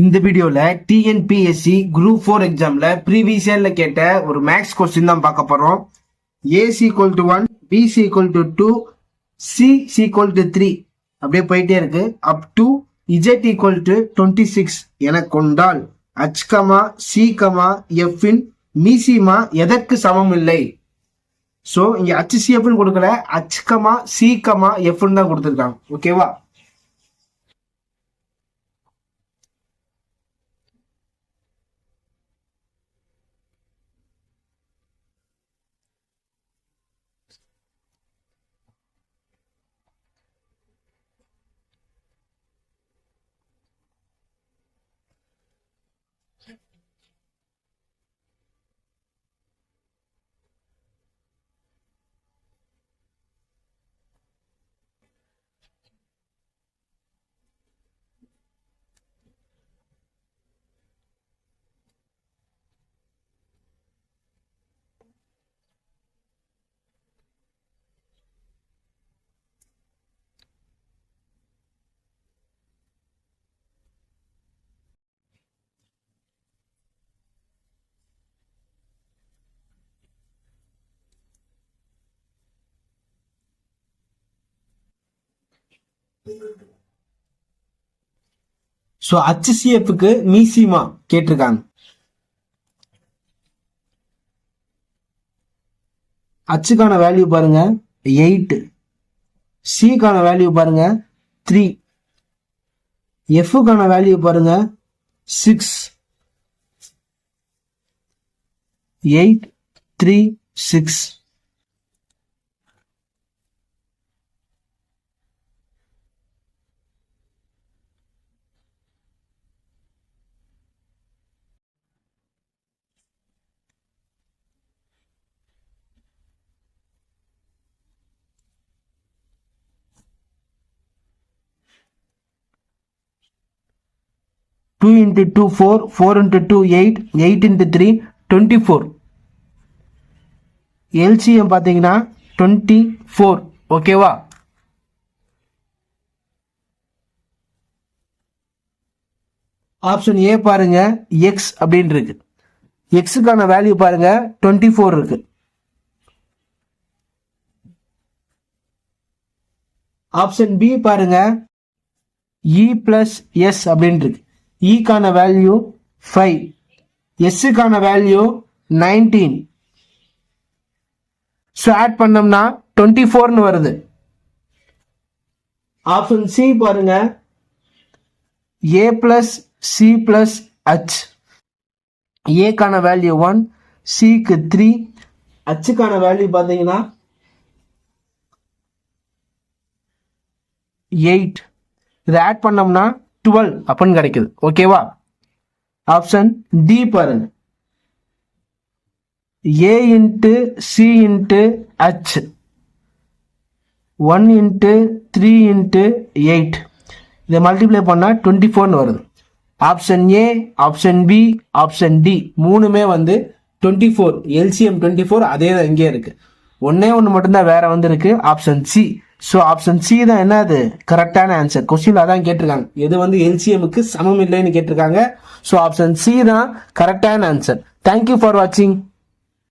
இந்த வீடியோல TNPSC group four எக்ஸாம்ல ப்ரீவியஸ் இயர்ல கேட்ட ஒரு மேக்ஸ் கொஸ்டின் தான் பார்க்க போறோம். A equal to one B equal to two C equal to three அப்படியே போயிட்டே இருக்கு. Up to Z equal to twenty six என கொண்டால் அச்கமா சிகமா எஃப்இன் எஃப்பின் மீசிமா எதற்கு சமம் இல்லை? ஸோ இங்க ஹச்சிசிஎஃப்னு கொடுக்கல. H சிகமா சி எஃப்னு தான் கொடுத்துருக்காங்க. ஓகேவா ஸோ ஹச்சிசிஎஃப்க்கு மீசிமா கேட்டிருக்காங்க. ஹச்சுக்கான வேல்யூ பாருங்க எயிட் சிக்கான வேல்யூ பாருங்க த்ரீ எஃப்க்கான வேல்யூ பாருங்க six eight three six two into two four four into two eight eight into three twenty four LCM பார்த்தீங்கன்னா டுவெண்ட்டி ஃபோர் ஓகேவா ஆப்ஷன் ஏ பாருங்க எக்ஸ் அப்படின்னு இருக்கு. எக்ஸுக்கான வேல்யூ பாருங்க டுவெண்ட்டி ஃபோர் இருக்கு. ஆப்ஷன் பி பாருங்க இ பிளஸ் எஸ் அப்படின்னு இருக்கு. இக்கான வேல்யூ ஃபைவ் எஸ்ஸுக்கான வேல்யூ நைன்டீன் ஸோ ஆட் பண்ணோம்னா டுவெண்ட்டி ஃபோர்னு வருது. ஆப்ஷன் சி பாருங்க. A plus C plus H ஏக்கான value one சிக்கு த்ரீ ஹச்சுக்கான வேல்யூ பார்த்தீங்கன்னா எயிட் இதை ஆட் பண்ணோம்னா டுவெல் அப்படின்னு கிடைக்குது. ஓகேவா ஆப்ஷன் டி பாருங்க. A into C into H one into three into eight இதை மல்டிப்ளை பண்ணால் டுவெண்ட்டி ஃபோர்னு வருது. Option A option B option D மூணுமே வந்து twenty four LCM twenty four அதே தான் இங்கே இருக்குது ஒன்றே ஒன்று மட்டும்தான் வேற வந்து இருக்கு option C so option C தான் என்னது? கரெக்டான ஆன்சர் கொஸ்டின் அதான் கேட்டிருக்காங்க. எது வந்து எல்சிஎம்க்கு சமம் இல்லைன்னு கேட்டிருக்காங்க. ஸோ ஆப்ஷன் சி தான் கரெக்டான ஆன்சர் தேங்க்யூ ஃபார் வாட்சிங்